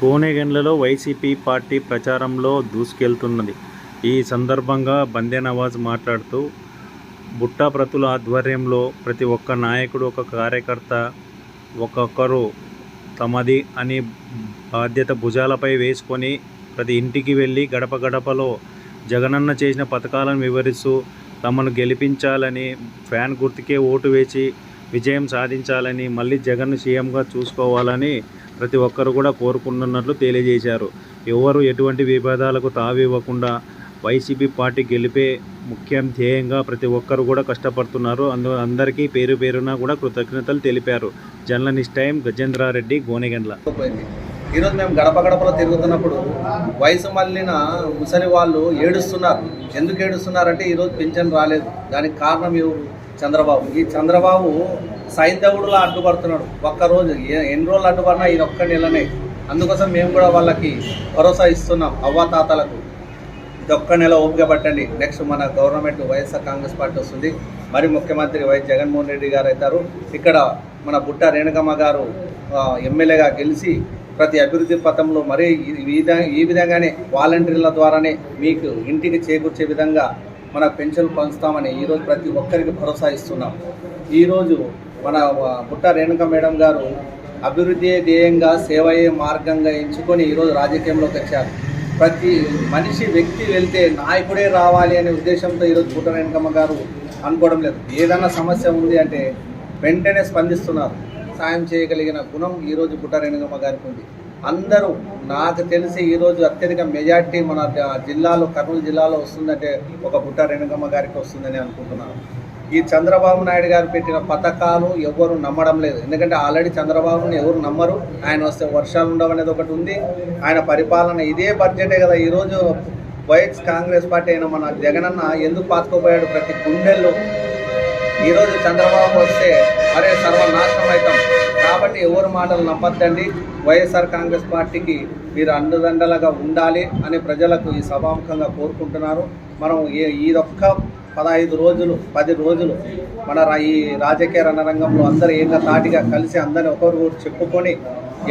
గోనెగండ్లలో YCP party ప్రచారంలో దూసుకెళ్తున్నది. ఈ సందర్భంగా బందే నవాజ్ మాట్లాడుతూ బుట్టా ప్రతుల ఆధ్వర్యంలో ప్రతి ఒక్క నాయకుడు ఒక కార్యకర్త ఒక్కొక్కరు తమది అని బాధ్యత భుజాలపై వేసుకొని ప్రతి ఇంటికి వెళ్ళి గడప గడపలో జగనన్న చేసిన పథకాలను వివరిస్తూ తమను గెలిపించాలని ఫ్యాన్ గుర్తుకే ఓటు వేసి విజయం సాధించాలని మళ్ళీ జగన్ను సీఎంగా చూసుకోవాలని ప్రతి ఒక్కరు కూడా కోరుకుంటున్నట్లు తెలియజేశారు. ఎవరు ఎటువంటి విభేదాలకు తావివ్వకుండా వైసీపీ పార్టీ గెలిపే ముఖ్యం ధ్యేయంగా ప్రతి ఒక్కరు కూడా కష్టపడుతున్నారు. అందు అందరికీ పేరు పేరున కూడా కృతజ్ఞతలు తెలిపారు. Journalist time Gajendra Reddy Gonegandla. ఈరోజు మేము గడప గడపలో తిరుగుతున్నప్పుడు వయసు మళ్ళిన ముసలి వాళ్ళు ఏడుస్తున్నారు. ఎందుకు ఏడుస్తున్నారంటే ఈరోజు పింఛన్ రాలేదు. దానికి కారణం ఎవరు? చంద్రబాబు. ఈ చంద్రబాబు సైంధవుడులా అడ్డుపడుతున్నాడు. ఒక్కరోజు ఎన్ని రోజులు అడ్డుపడినా ఇది ఒక్క నెలనే. అందుకోసం మేము కూడా వాళ్ళకి భరోసా ఇస్తున్నాం అవ్వాతాతలకు ఇది ఒక్క నెల ఓపిక పట్టండి. నెక్స్ట్ మన గవర్నమెంట్ వైఎస్ఆర్ కాంగ్రెస్ పార్టీ వస్తుంది. మరి ముఖ్యమంత్రి వైఎస్ జగన్మోహన్ రెడ్డి గారు అవుతారు. ఇక్కడ మన బుట్ట రేణుకమ్మ గారు ఎమ్మెల్యేగా గెలిచి ప్రతి అభివృద్ధి పథంలో మరీ ఈ విధంగా ఈ విధంగానే వాలంటీర్ల ద్వారానే మీకు ఇంటికి చేకూర్చే విధంగా మన పెన్షన్లు పంచుతామని ఈరోజు ప్రతి ఒక్కరికి భరోసా ఇస్తున్నాం. ఈరోజు మన బుట్ట రేణుక మేడం గారు అభివృద్ధి ధ్యేయంగా సేవయే మార్గంగా ఎంచుకొని ఈరోజు రాజకీయంలోకి వచ్చారు. ప్రతి మనిషి వ్యక్తి వెళ్తే నాయకుడే రావాలి అనే ఉద్దేశంతో ఈరోజు బుట్ట రేణుకమ్మ గారు అనుకోవడం లేదు. ఏదైనా సమస్య ఉంది అంటే వెంటనే స్పందిస్తున్నారు. సాయం చేయగలిగిన గుణం ఈరోజు బుట్ట రేణుకమ్మ గారికి ఉంది. అందరూ నాకు తెలిసి ఈరోజు అత్యధిక మెజార్టీ మన జిల్లాలో కర్నూలు జిల్లాలో వస్తుందంటే ఒక బుట్ట రేణుకమ్మ గారికి వస్తుందని అనుకుంటున్నాను. ఈ చంద్రబాబు నాయుడు గారు పెట్టిన పథకాలు ఎవరు నమ్మడం లేదు. ఎందుకంటే ఆల్రెడీ చంద్రబాబుని ఎవరు నమ్మరు. ఆయన వస్తే వర్షాలు ఉండవనేది ఒకటి ఉంది. ఆయన పరిపాలన ఇదే బడ్జెటే కదా. ఈరోజు వైఎస్ కాంగ్రెస్ పార్టీ అయిన మన జగనన్న ఎందుకు పాతుకోపోయాడు? ప్రతి గుండెల్లో ఈరోజు చంద్రబాబు వస్తే అరే సర్వనాశనం అవుతాం కాబట్టి ఎవరు మాటలు నమ్మద్దండి? వైఎస్ఆర్ కాంగ్రెస్ పార్టీకి మీరు అండదండలుగా ఉండాలి అని ప్రజలకు ఈ సభాముఖంగా కోరుకుంటున్నారు. మనం ఏ ఈదొక్క పదహైదు రోజులు పది రోజులు మన రా- ఈ రాజకీయ రణరంగంలో అందరూ ఏంగా తాటిగా కలిసి అందరిని ఒకరు చెప్పుకొని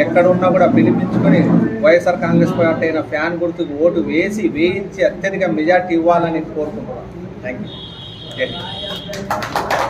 ఎక్కడున్నా కూడా పిలిపించుకొని వైఎస్ఆర్ కాంగ్రెస్ పార్టీ అయిన ఫ్యాన్ గుర్తుకు ఓటు వేసి వేయించి అత్యధిక మెజార్టీ ఇవ్వాలని కోరుకుంటున్నాను థ్యాంక్ యూ 对